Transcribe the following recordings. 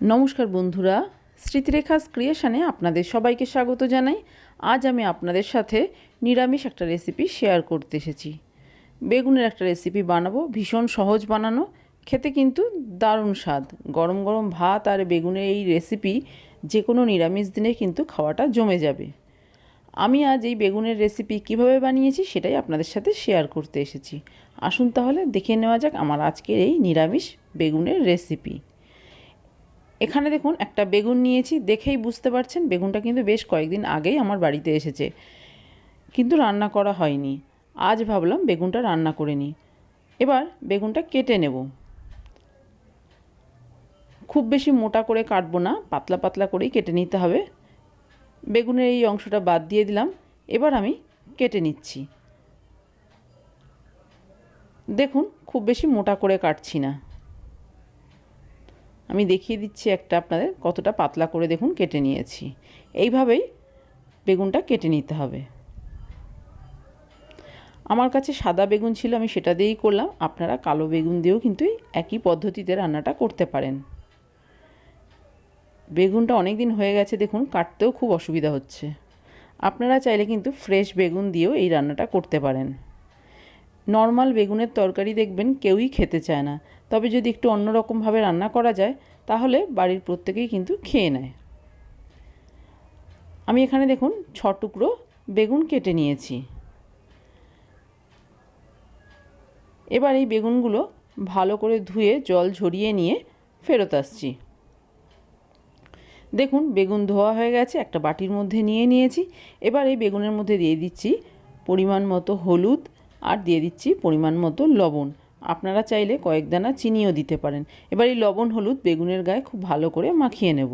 নমস্কার বন্ধুরা, স্মৃতিরেখাস ক্রিয়েশনে আপনাদের সবাইকে স্বাগত জানাই। আজ আমি আপনাদের সাথে নিরামিষ একটা রেসিপি শেয়ার করতে এসেছি। বেগুনের একটা রেসিপি বানাবো, ভীষণ সহজ বানানো, খেতে কিন্তু দারুণ স্বাদ। গরম গরম ভাত আর বেগুনের এই রেসিপি যে কোনো নিরামিষ দিনে কিন্তু খাওয়াটা জমে যাবে। আমি আজ এই বেগুনের রেসিপি কীভাবে বানিয়েছি সেটাই আপনাদের সাথে শেয়ার করতে এসেছি। আসুন তাহলে দেখে নেওয়া যাক আমার আজকের এই নিরামিষ বেগুনের রেসিপি এখানে দেখুন, একটা বেগুন নিয়েছি, দেখেই বুঝতে পারছেন, বেগুনটা কিন্তু বেশ কয়েকদিন আগেই আমার বাড়িতে এসেছে। কিন্তু রান্না করা হয়নি। আজ ভাবলাম বেগুনটা রান্না করে নিই। এবার বেগুনটা কেটে নেব। খুব বেশি মোটা করে কাটবো না, পাতলা পাতলা করেই কেটে নিতে হবে। বেগুনের এই অংশটা বাদ দিয়ে দিলাম। এবার আমি কেটে নিচ্ছি। দেখুন, খুব বেশি মোটা করে কাটছি না। আমি দেখিয়ে দিচ্ছি একটা আপনাদের কতটা পাতলা করে দেখুন কেটে নিয়েছি। এইভাবেই বেগুনটা কেটে নিতে হবে। আমার কাছে সাদা বেগুন ছিল, আমি সেটা দিয়েই করলাম। আপনারা কালো বেগুন দিয়েও কিন্তু একই পদ্ধতিতে রান্নাটা করতে পারেন। বেগুনটা অনেক দিন হয়ে গেছে, দেখুন, কাটতেও খুব অসুবিধা হচ্ছে। আপনারা চাইলে কিন্তু ফ্রেশ বেগুন দিয়েও এই রান্নাটা করতে পারেন। নর্মাল বেগুনের তরকারি দেখবেন কেউই খেতে চায় না। তবে যদি একটু অন্যরকমভাবে রান্না করা যায়, তাহলে বাড়ির প্রত্যেকেই কিন্তু খেয়ে নেয়। আমি এখানে দেখুন, ছ টুকরো বেগুন কেটে নিয়েছি। এবার এই বেগুনগুলো ভালো করে ধুয়ে জল ঝরিয়ে নিয়ে ফেরত আসছি। দেখুন, বেগুন ধোয়া হয়ে গেছে, একটা বাটির মধ্যে নিয়ে নিয়েছি। এবার এই বেগুনের মধ্যে দিয়ে দিচ্ছি পরিমাণ মতো হলুদ আর দিয়ে দিচ্ছি পরিমাণ মতো লবণ। আপনারা চাইলে কয়েক দানা চিনিও দিতে পারেন। এবার এই লবণ, হলুদ, বেগুনের গায়ে খুব ভালো করে মাখিয়ে নেব।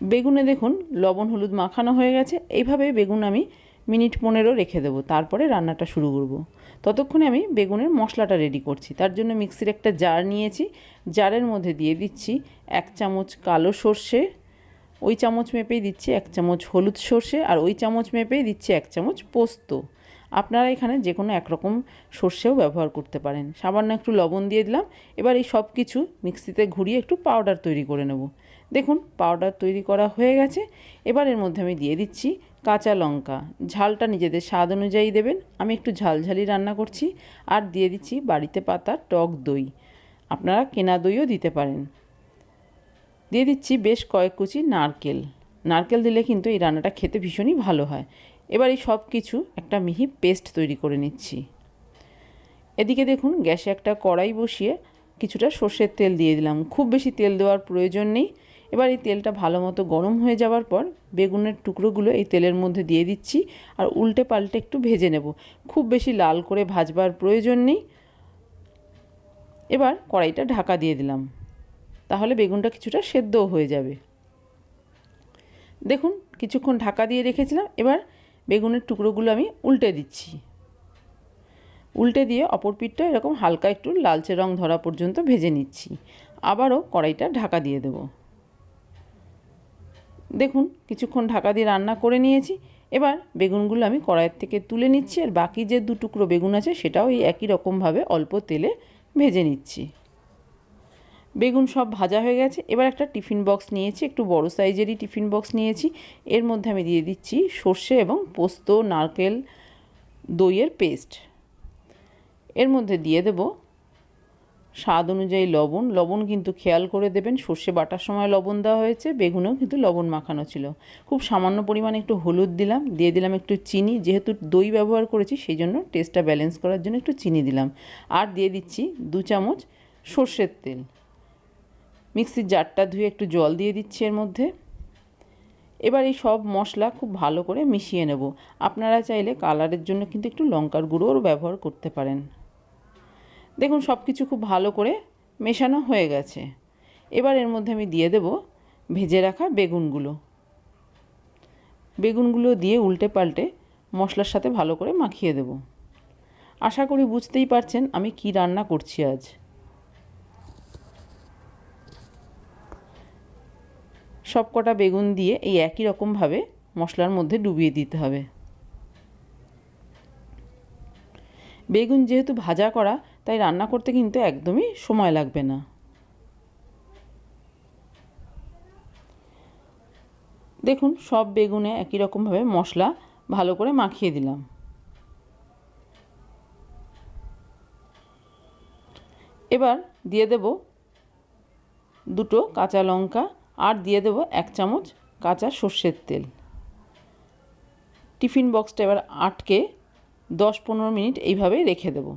বেগুনে দেখুন, লবণ, হলুদ মাখানো হয়ে গেছে। এইভাবে বেগুন আমি মিনিট পনেরো রেখে দেবো, তারপরে রান্নাটা শুরু করব। ততক্ষণে আমি বেগুনের মশলাটা রেডি করছি। তার জন্য মিক্সির একটা জার নিয়েছি। জারের মধ্যে দিয়ে দিচ্ছি এক চামচ কালো সর্ষে, ওই চামচ মেপেই দিচ্ছি এক চামচ হলুদ সর্ষে, আর ওই চামচ মেপেই দিচ্ছি এক চামচ পোস্ত। আপনারা এখানে যে কোনো একরকম সর্ষেও ব্যবহার করতে পারেন। সামান্য একটু লবণ দিয়ে দিলাম। এবার এই সব কিছু মিক্সিতে ঘুরিয়ে একটু পাউডার তৈরি করে নেব। দেখুন, পাউডার তৈরি করা হয়ে গেছে। এবার এর মধ্যে আমি দিয়ে দিচ্ছি কাঁচা লঙ্কা। ঝালটা নিজেদের স্বাদ অনুযায়ী দেবেন। আমি একটু ঝালঝালি রান্না করছি। আর দিয়ে দিচ্ছি বাড়িতে পাতা, টক দই। আপনারা কেনা দইও দিতে পারেন। দিয়ে দিচ্ছি বেশ কয়েক কুচি নারকেল। নারকেল দিলে কিন্তু এই রান্নাটা খেতে ভীষণই ভালো হয়। এবার এই সব কিছু একটা মিহি পেস্ট তৈরি করে নিচ্ছি। এদিকে দেখুন, গ্যাসে একটা কড়াই বসিয়ে কিছুটা সর্ষের তেল দিয়ে দিলাম। খুব বেশি তেল দেওয়ার প্রয়োজন নেই। এবার এই তেলটা ভালো মতো গরম হয়ে যাওয়ার পর বেগুনের টুকরোগুলো এই তেলের মধ্যে দিয়ে দিচ্ছি আর উল্টে পাল্টে একটু ভেজে নেব। খুব বেশি লাল করে ভাজবার প্রয়োজন নেই। এবার কড়াইটা ঢাকা দিয়ে দিলাম। তাহলে বেগুনটা কিছুটা সেদ্ধও হয়ে যাবে। দেখুন, কিছুক্ষণ ঢাকা দিয়ে রেখেছিলাম। এবার বেগুনের টুকরোগুলো আমি উল্টে দিচ্ছি। উল্টে দিয়ে অপর পিঠটা এরকম হালকা একটু লালচে রং ধরা পর্যন্ত ভেজে নিচ্ছি। আবারও কড়াইটা ঢাকা দিয়ে দেব। দেখুন, কিছুক্ষণ ঢাকা দিয়ে রান্না করে নিয়েছি। এবার বেগুনগুলো আমি কড়াইয়ের থেকে তুলে নিচ্ছি আর বাকি যে দু টুকরো বেগুন আছে সেটাও এই একই রকমভাবে অল্প তেলে ভেজে নিচ্ছি। বেগুন সব ভাজা হয়ে গেছে। এবার একটা টিফিন বক্স নিয়েছি, একটু বড় সাইজেরই টিফিন বক্স নিয়েছি। এর মধ্যে আমি দিয়ে দিচ্ছি সর্ষে এবং পোস্ত, নারকেল, দইয়ের পেস্ট। এর মধ্যে দিয়ে দেব স্বাদ অনুযায়ী লবণ। লবণ কিন্তু খেয়াল করে দেবেন, সর্ষে বাটার সময় লবণ দেওয়া হয়েছে, বেগুনেও কিন্তু লবণ মাখানো ছিল। খুব সামান্য পরিমাণে একটু হলুদ দিলাম, দিয়ে দিলাম একটু চিনি। যেহেতু দই ব্যবহার করেছি, সেই জন্য টেস্টটা ব্যালেন্স করার জন্য একটু চিনি দিলাম। আর দিয়ে দিচ্ছি দু চামচ সর্ষের তেল। মিক্সির জারটা ধুয়ে একটু জল দিয়ে দিচ্ছি এর মধ্যে। এবার এই সব মশলা খুব ভালো করে মিশিয়ে নেব। আপনারা চাইলে কালারের জন্য কিন্তু একটু লঙ্কার গুঁড়োও ব্যবহার করতে পারেন। দেখুন সব কিছু খুব ভালো করে মেশানো হয়ে গেছে। এবার এর মধ্যে আমি দিয়ে দেব ভেজে রাখা বেগুনগুলো। বেগুনগুলো দিয়ে উল্টে পাল্টে মশলার সাথে ভালো করে মাখিয়ে দেব। আশা করি বুঝতেই পারছেন আমি কি রান্না করছি আজ। সব কটা বেগুন দিয়ে এই একই রকমভাবে মশলার মধ্যে ডুবিয়ে দিতে হবে। বেগুন যেহেতু ভাজা করা, তাই রান্না করতে কিন্তু একদমই সময় লাগবে না। দেখুন, সব বেগুনে একই রকমভাবে মশলা ভালো করে মাখিয়ে দিলাম। এবার দিয়ে দেব দুটো কাঁচা লঙ্কা আর দিয়ে দেব এক চামচ কাঁচা সর্ষের তেল। টিফিন বক্সটা এবার আটকে দশ পনেরো মিনিট এইভাবেই রেখে দেব।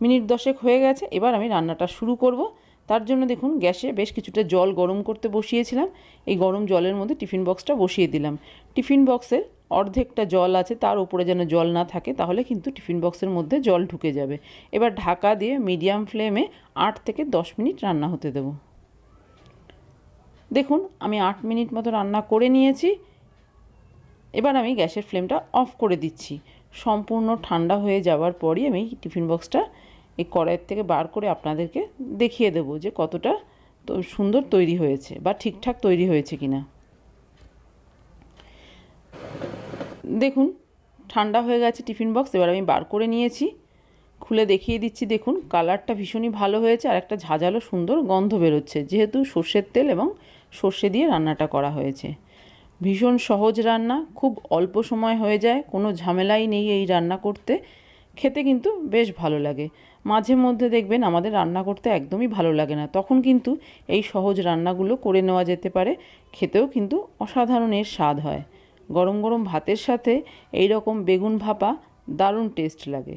মিনিট দশেক হয়ে গেছে, এবার আমি রান্নাটা শুরু করব। তার জন্য দেখুন, গ্যাসে বেশ কিছুটা জল গরম করতে বসিয়েছিলাম। এই গরম জলের মধ্যে টিফিন বক্সটা বসিয়ে দিলাম। টিফিন বক্সের অর্ধেকটা জল আছে, তার উপরে যেন জল না থাকে, তাহলে কিন্তু টিফিন বক্সের মধ্যে জল ঢুকে যাবে। এবার ঢাকা দিয়ে মিডিয়াম ফ্লেমে আট থেকে দশ মিনিট রান্না হতে দেব। দেখুন, আমি আট মিনিট মতো রান্না করে নিয়েছি। এবার আমি গ্যাসের ফ্লেমটা অফ করে দিচ্ছি। সম্পূর্ণ ঠান্ডা হয়ে যাওয়ার পরই আমি টিফিন বক্সটা এই কড়াইয়ের থেকে বার করে আপনাদেরকে দেখিয়ে দেবো যে কতটা তো সুন্দর তৈরি হয়েছে বা ঠিকঠাক তৈরি হয়েছে কিনা। দেখুন, ঠান্ডা হয়ে গেছে টিফিন বক্স, এবার আমি বার করে নিয়েছি। খুলে দেখিয়ে দিচ্ছি, দেখুন, কালারটা ভীষণই ভালো হয়েছে আর একটা ঝাঁঝালো সুন্দর গন্ধ বেরোচ্ছে। যেহেতু সর্ষের তেল এবং সর্ষে দিয়ে রান্নাটা করা হয়েছে। ভীষণ সহজ রান্না, খুব অল্প সময় হয়ে যায়, কোনো ঝামেলাই নেই এই রান্না করতে। খেতে কিন্তু বেশ ভালো লাগে। মাঝে মধ্যে দেখবেন আমাদের রান্না করতে একদমই ভালো লাগে না। তখন কিন্তু এই সহজ রান্নাগুলো করে নেওয়া যেতে পারে। খেতেও কিন্তু অসাধারণ এর স্বাদ হয়। গরম গরম ভাতের সাথে এই রকম বেগুন ভাপা দারুণ টেস্ট লাগে।